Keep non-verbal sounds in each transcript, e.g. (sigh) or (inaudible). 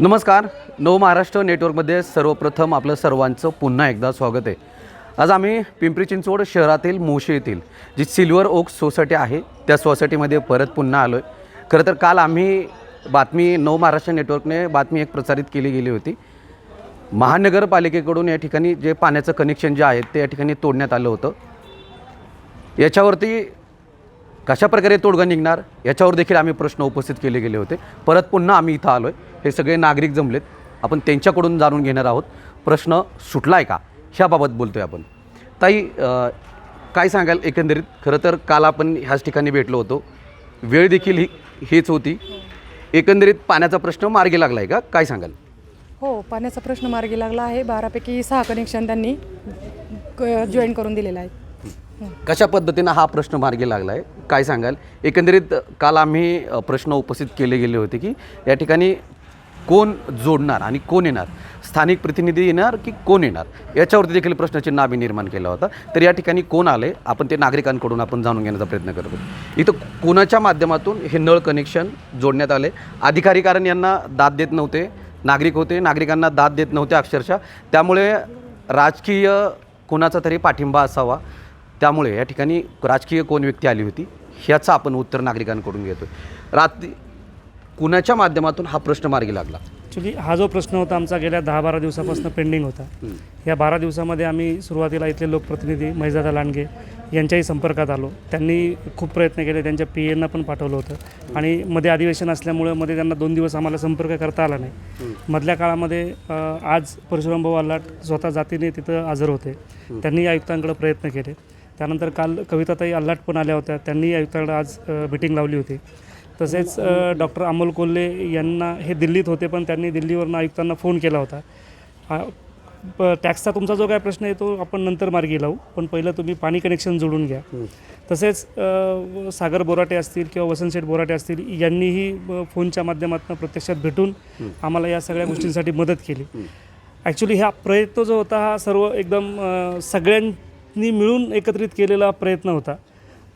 नमस्कार. नव महाराष्ट्र नेटवर्कमध्ये सर्वप्रथम आपलं सर्वांचं पुन्हा एकदा स्वागत आहे. आज आम्ही पिंपरी चिंचवड शहरातील मोशी येथील जी सिल्वर ओक सोसायटी आहे त्या सोसायटीमध्ये परत पुन्हा आलो आहे खरं तर काल आम्ही बातमी नव महाराष्ट्र नेटवर्कने बातमी एक प्रसारित केली गेली होती. महानगरपालिकेकडून या ठिकाणी जे पाण्याचं कनेक्शन जे आहे ते या ठिकाणी तोडण्यात आलं होतं. याच्यावरती कशा प्रकारे तोडगा निघणार याच्यावर देखील आम्ही प्रश्न उपस्थित केले गेले होते. परत पुन्हा आम्ही इथं आलो आहे हे सगळे नागरिक जमलेत. आपण त्यांच्याकडून जाणून घेणार आहोत. प्रश्न सुटला आहे का? ह्याबाबत बोलतो आहे आपण. ताई काय सांगाल एकंदरीत? खरं तर काल आपण ह्याच ठिकाणी भेटलो होतो. वेळ देखील ही हेच होती. एकंदरीत पाण्याचा प्रश्न मार्गी लागला आहे का? काय सांगाल? हो पाण्याचा प्रश्न मार्गी लागला आहे. बारापैकी सहा कनेक्शन त्यांनी जॉईन करून दिलेलं आहे. कशा पद्धतीनं हा प्रश्न मार्गी लागला आहे काय सांगाल? एकंदरीत काल आम्ही प्रश्न उपस्थित केले गेले होते की या ठिकाणी कोण जोडणार आणि कोण येणार? स्थानिक प्रतिनिधी येणार की कोण येणार? याच्यावरती देखील प्रश्नचिन्ह आम्ही निर्माण केला होता. तर या ठिकाणी कोण आले? आपण ते नागरिकांकडून आपण जाणून घेण्याचा प्रयत्न करतो इथं कोणाच्या माध्यमातून हे नळ कनेक्शन जोडण्यात आले? अधिकारी कारण यांना दाद देत नव्हते. नागरिक होते. नागरिकांना दाद देत नव्हते अक्षरशः. त्यामुळे राजकीय कोणाचा तरी पाठिंबा असावा. त्यामुळे या ठिकाणी राजकीय कोण व्यक्ती आली होती ह्याचं आपण उत्तर नागरिकांकडून घेतो रात्री कुणाच्या माध्यमातून हा प्रश्न मार्गी लागला? ॲक्च्युली हा जो प्रश्न होता आमचा गेल्या दहा बारा दिवसापासून पेंडिंग होता. या बारा दिवसामध्ये आम्ही सुरुवातीला इथले लोकप्रतिनिधी महिजादा लांडगे यांच्याही संपर्कात आलो. त्यांनी खूप प्रयत्न केले त्यांच्या पी एना पण पाठवलं होतं. आणि मध्ये अधिवेशन असल्यामुळं मध्ये त्यांना दोन दिवस आम्हाला संपर्क करता आला नाही. मधल्या काळामध्ये आज परशुराम भाऊ अल्लाट स्वतः जातीने तिथं हजर होते. त्यांनी आयुक्तांकडे प्रयत्न केले. त्यानंतर काल कविताताई अल्लाट पण आल्या होत्या. त्यांनी आयुक्तांकडे आज मिटिंग लावली होती. तसेच डॉक्टर अमोल कोल्हे यांना हे दिल्लीत होते पण त्यांनी दिल्लीवरनं आयुक्तांना फोन केला होता. टॅक्सचा तुमचा जो काय प्रश्न आहे तो आपण नंतर मार्गी लावू. पण पहिलं तुम्ही पाणी कनेक्शन जोडून घ्या. तसेच सागर बोराटे असतील किंवा वसंत शेठ बोराटे असतील यांनीही फोनच्या माध्यमातून प्रत्यक्षात भेटून आम्हाला या सगळ्या गोष्टींसाठी मदत केली. ॲक्च्युली हा प्रयत्न जो होता हा सर्व एकदम अ, सगळ्यांनी मिळून एकत्रित केलेला प्रयत्न होता.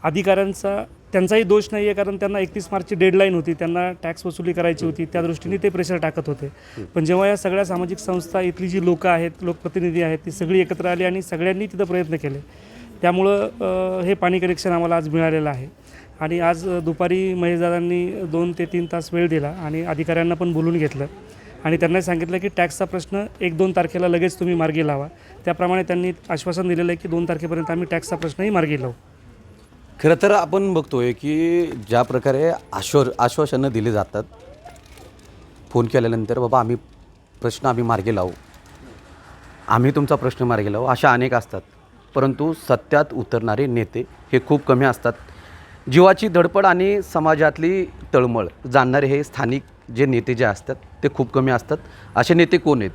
अधिकाऱ्यांचा त्यांचाही दोष नाही आहे कारण त्यांना एकतीस मार्चची डेडलाईन होती. त्यांना टॅक्स वसुली करायची होती. त्या दृष्टीने ते प्रेशर टाकत होते. पण जेव्हा या सगळ्या सामाजिक संस्था इथली जी लोकं आहेत लोकप्रतिनिधी आहेत ती सगळी एकत्र आली आणि सगळ्यांनी तिथं प्रयत्न केले. त्यामुळं हे पाणी कनेक्शन आम्हाला आज मिळालेलं आहे. आणि आज दुपारी महेशदादांनी दोन ते तीन तास वेळ दिला आणि अधिकाऱ्यांना पण बोलून घेतलं. आणि त्यांना सांगितलं की टॅक्सचा प्रश्न एक दोन तारखेला लगेच तुम्ही मार्गी लावा. त्याप्रमाणे त्यांनी आश्वासन दिलेलं आहे की दोन तारखेपर्यंत आम्ही टॅक्सचा प्रश्नही मार्गी लावू. खरं तर आपण बघतोय की ज्या प्रकारे आश्वर आश्वासनं दिली जातात फोन केल्यानंतर बाबा आम्ही प्रश्न आम्ही मार्गी लावू. आम्ही तुमचा प्रश्न मार्गी लावू अशा अनेक असतात. परंतु सत्यात उतरणारे नेते हे खूप कमी असतात. जीवाची धडपड आणि समाजातली तळमळ. जाणणारे हे स्थानिक जे नेते जे असतात ते खूप कमी असतात. असे नेते कोण आहेत?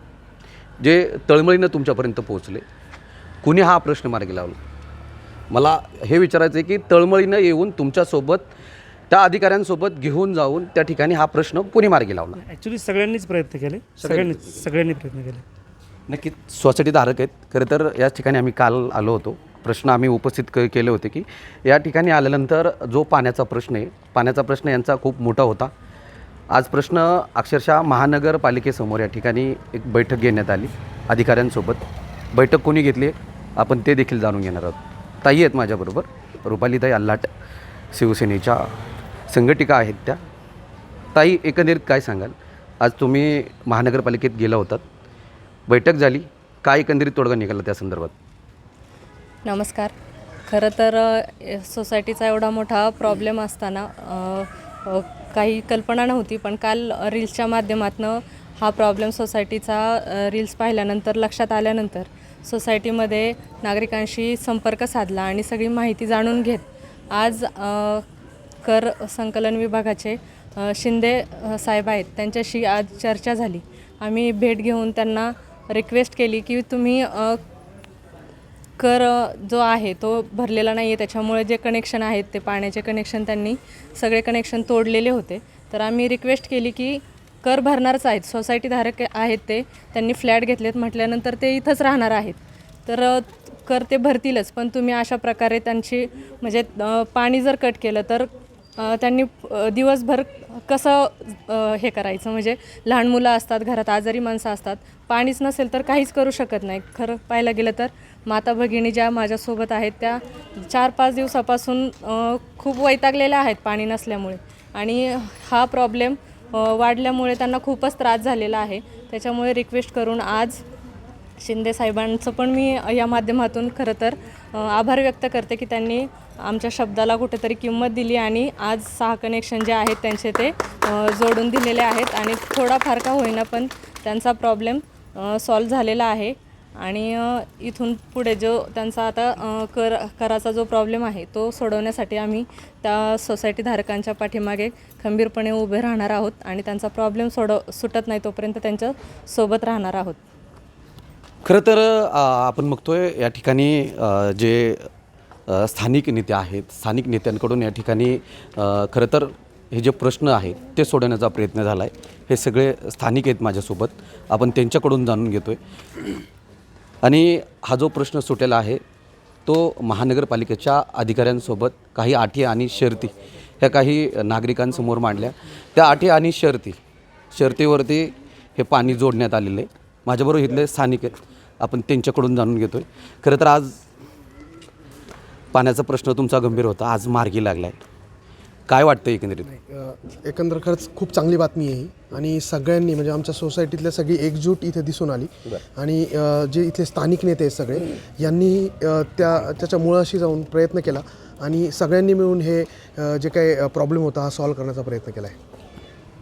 जे तळमळीनं तुमच्यापर्यंत पोहोचले. कुणी हा प्रश्न मार्गी लावला? मला हे विचारायचं आहे की तळमळीनं येऊन तुमच्यासोबत त्या अधिकाऱ्यांसोबत घेऊन जाऊन त्या ठिकाणी हा प्रश्न कोणी मार्गी लावला? ॲक्च्युली सगळ्यांनीच प्रयत्न केले. सगळ्यांनी सगळ्यांनी प्रयत्न केले. नक्कीच सोसायटी धारक आहेत. खरं तर याच ठिकाणी आम्ही काल आलो होतो. प्रश्न आम्ही उपस्थित क केले होते की या ठिकाणी आल्यानंतर जो पाण्याचा प्रश्न आहे पाण्याचा प्रश्न यांचा खूप मोठा होता. आज प्रश्न अक्षरशः महानगरपालिकेसमोर या ठिकाणी एक बैठक घेण्यात आली अधिकाऱ्यांसोबत. बैठक कोणी घेतली आपण ते देखील जाणून घेणार आहोत. ताई आहेत माझ्याबरोबर. रुपालीताई अल्लाट शिवसेनेच्या संघटिका आहेत त्या. ताई एकंदरीत काय सांगाल? आज तुम्ही महानगरपालिकेत गेला होतात. बैठक झाली. काय एकंदरीत तोडगा निघाला त्या संदर्भात? नमस्कार. खरं तर सोसायटीचा एवढा मोठा प्रॉब्लेम असताना काही कल्पना नव्हती पण काल रील्सच्या माध्यमातून हा प्रॉब्लेम सोसायटीचा रील्स पाहिल्यानंतर लक्षात आल्यानंतर सोसायटीमध्ये नागरिकांशी संपर्क साधला आणि सगळी माहिती जाणून घेत आज कर संकलन विभागाचे शिंदे साहेब आहेत. त्यांच्याशी आज चर्चा झाली. आम्ही भेट घेऊन त्यांना रिक्वेस्ट केली की तुम्ही कर जो आहे तो भरलेला नाही आहे त्याच्यामुळे जे कनेक्शन आहेत ते पाण्याचे कनेक्शन त्यांनी सगळे कनेक्शन तोडलेले होते. तर आम्ही रिक्वेस्ट केली की कर भरणारच आहेत. सोसायटीधारक आहेत ते त्यांनी फ्लॅट घेतलेत म्हटल्यानंतर ते इथंच राहणार आहेत. तर कर ते भरतीलच पण तुम्ही अशा प्रकारे त्यांची म्हणजे पाणी जर कट केलं तर त्यांनी दिवसभर कसं हे करायचं? म्हणजे लहान मुलं असतात घरात आजारी माणसं असतात पाणीच नसेल तर काहीच करू शकत नाही. खरं पाहायला गेलं तर माता भगिनी ज्या माझ्यासोबत आहेत त्या चार पाच दिवसापासून खूप वैतागलेल्या आहेत पाणी नसल्यामुळे. आणि हा प्रॉब्लेम वाढल्यामुळे त्यांना खूपच त्रास झालेला आहे. त्याच्यामुळे रिक्वेस्ट करून आज शिंदे साहेबांचं पण मी या माध्यमातून खरं तर आभार व्यक्त करते की त्यांनी आमच्या शब्दाला कुठेतरी किंमत दिली आणि आज सहा कनेक्शन जे आहेत त्यांचे ते जोडून दिलेले आहेत. आणि थोडाफार का होईना पण त्यांचा प्रॉब्लेम सॉल्व झालेला आहे. आणि इथून पुढे जो त्यांचा आता कर कराचा जो प्रॉब्लेम आहे तो सोडवण्यासाठी आम्ही त्या सोसायटी धारकांच्या पाठीमागे खंबीरपणे उभे राहणार आहोत आणि त्यांचा प्रॉब्लेम सोडव सुटत नाही तोपर्यंत त्यांच्यासोबत राहणार आहोत. खरं तर आपण बघतोय या ठिकाणी जे स्थानिक नेते आहेत स्थानिक नेत्यांकडून या ठिकाणी खरं तर हे जे प्रश्न आहेत ते सोडवण्याचा प्रयत्न झाला आहे हे सगळे स्थानिक आहेत माझ्यासोबत. आपण त्यांच्याकडून जाणून घेतो आहे आणि हा जो प्रश्न सुटेला आहे तो महानगरपालिकेच्या अधिकाऱ्यांसोबत काही अटी आणि शर्ती ह्या काही नागरिकांसमोर मांडल्या. त्या अटी आणि शर्ती शर्तीवरती हे पाणी जोडण्यात आलेलं. आहे माझ्याबरोबर इथले स्थानिक आहेत. आपण त्यांच्याकडून जाणून घेतो आहे खरं तर आज पाण्याचा प्रश्न तुमचा गंभीर होता. आज मार्गी लागला आहे काय वाटतं एकंदरीत? अ, एकंदर खरंच खूप चांगली बातमी आहे ही. आणि सगळ्यांनी म्हणजे आमच्या सोसायटीतल्या सगळी एकजूट इथे दिसून आली. आणि जे इथले स्थानिक नेते आहेत सगळे यांनी त्या त्याच्या मुळाशी जाऊन प्रयत्न केला. आणि सगळ्यांनी मिळून हे जे काही प्रॉब्लेम होता हा सॉल्व्ह करण्याचा प्रयत्न केला आहे.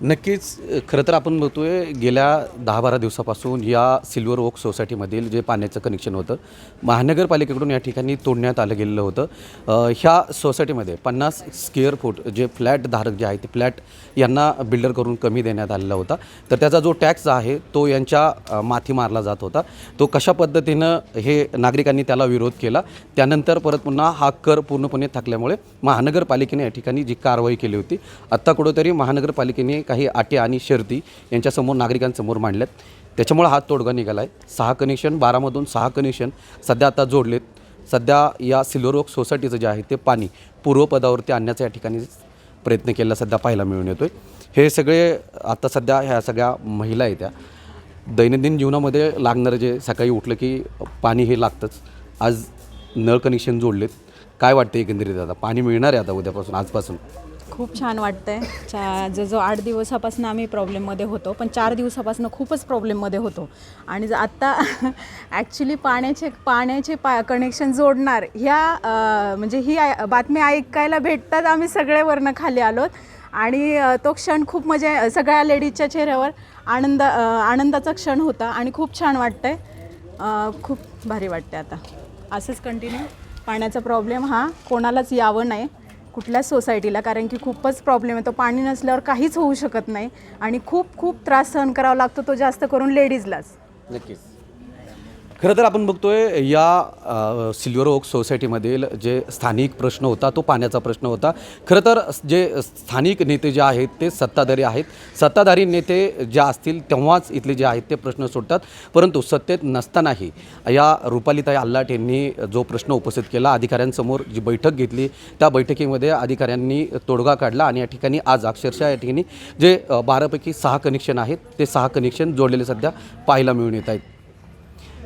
नक्कीच खरं तर आपण बघतोय गेल्या दहा बारा दिवसापासून या सिल्वर ओक सोसायटीमधील जे पाण्याचं कनेक्शन होतं महानगरपालिकेकडून या ठिकाणी तोडण्यात आलं गेलेलं होतं. ह्या सोसायटीमध्ये पन्नास स्क्वेअर फूट जे फ्लॅट धारक जे आहे ते फ्लॅट यांना बिल्डर करून कमी देण्यात आलेला होता. तर त्याचा जो टॅक्स आहे तो यांच्या माथी मारला जात होता. तो कशा पद्धतीनं हे नागरिकांनी त्याला विरोध केला त्यानंतर परत पुन्हा हा कर पूर्णपणे थकल्यामुळे महानगरपालिकेने या ठिकाणी जी कारवाई केली होती आत्ता कुठंतरी महानगरपालिकेने काही आटे आणि शर्ती यांच्यासमोर नागरिकांसमोर मांडल्यात त्याच्यामुळे हा तोडगा निघाला आहे सहा कनेक्शन बारामधून सहा कनेक्शन सध्या आता जोडलेत. सध्या या सिल्वर ओक सोसायटीचं जे आहे ते पाणी पूर्वपदावरती आणण्याचा या ठिकाणी प्रयत्न केला सध्या पाहायला मिळून येतो आहे हे सगळे आता सध्या ह्या सगळ्या महिला आहेत त्या. दैनंदिन जीवनामध्ये लागणारं जे सकाळी उठलं की पाणी हे लागतंच. आज नळ कनेक्शन जोडलेत. काय वाटतं एकंदरीत आता? पाणी मिळणार आहे आता उद्यापासून आजपासून? खूप छान वाटतंय. चा जो जो आठ दिवसापासून आम्ही प्रॉब्लेममध्ये होतो पण चार दिवसापासून खूपच प्रॉब्लेममध्ये होतो. आणि आत्ता ॲक्च्युली (laughs) पाण्याचे पाण्याचे पा कनेक्शन जोडणार ह्या म्हणजे ही बातमी ऐकायला भेटतात आम्ही सगळे वरनं खाली आलोत. आणि तो क्षण खूप म्हणजे सगळ्या लेडीजच्या चेहऱ्यावर आनंद आनंदाचा क्षण होता आणि खूप छान वाटतंय. खूप भारी वाटतंय आता. असंच कंटिन्यू पाण्याचा प्रॉब्लेम हा कोणालाच यावं नाही कुठल्याच सोसायटीला कारण की खूपच प्रॉब्लेम येतो पाणी नसल्यावर काहीच होऊ शकत नाही आणि खूप खूप त्रास सहन करावा लागतो तो जास्त करून लेडीजलाच नक्कीच. खरं तर आपण बघतोय या सिल्वर ओक सोसायटीमधील जे स्थानिक प्रश्न होता तो पाण्याचा प्रश्न होता. खरं तर जे स्थानिक नेते जे आहेत ते सत्ताधारी आहेत. सत्ताधारी नेते जे असतील तेव्हाच इथले जे आहेत ते प्रश्न सुटतात परंतु सत्तेत नसतानाही या रुपालीताई आल्लाट यांनी जो प्रश्न उपस्थित केला अधिकाऱ्यांसमोर जी बैठक घेतली त्या बैठकीमध्ये अधिकाऱ्यांनी तोडगा काढला आणि या ठिकाणी आज अक्षरशः या ठिकाणी जे बारापैकी सहा कनेक्शन आहेत ते सहा कनेक्शन जोडलेले सध्या पाहायला मिळून येत आहेत.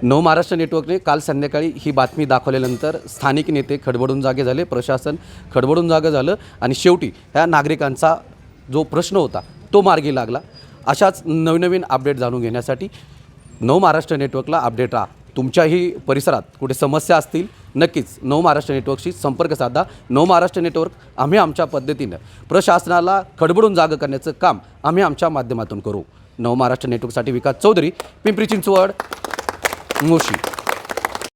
नव महाराष्ट्र नेटवर्कने काल संध्याकाळी ही बातमी दाखवल्यानंतर स्थानिक नेते खडबडून जागे झाले प्रशासन खडबडून जागे झालं आणि शेवटी ह्या नागरिकांचा जो प्रश्न होता तो मार्गी लागला. अशाच नवनवीन अपडेट जाणून घेण्यासाठी नव महाराष्ट्र नेटवर्कला अपडेट राहा. तुमच्याही परिसरात कुठे समस्या असतील नक्कीच नव महाराष्ट्र नेटवर्कशी संपर्क साधा. नव महाराष्ट्र नेटवर्क आम्ही आमच्या पद्धतीनं प्रशासनाला खडबडून जागं करण्याचं काम आम्ही आमच्या माध्यमातून करू. नव महाराष्ट्र नेटवर्कसाठी विकास चौधरी पिंपरी चिंचवड. मोशी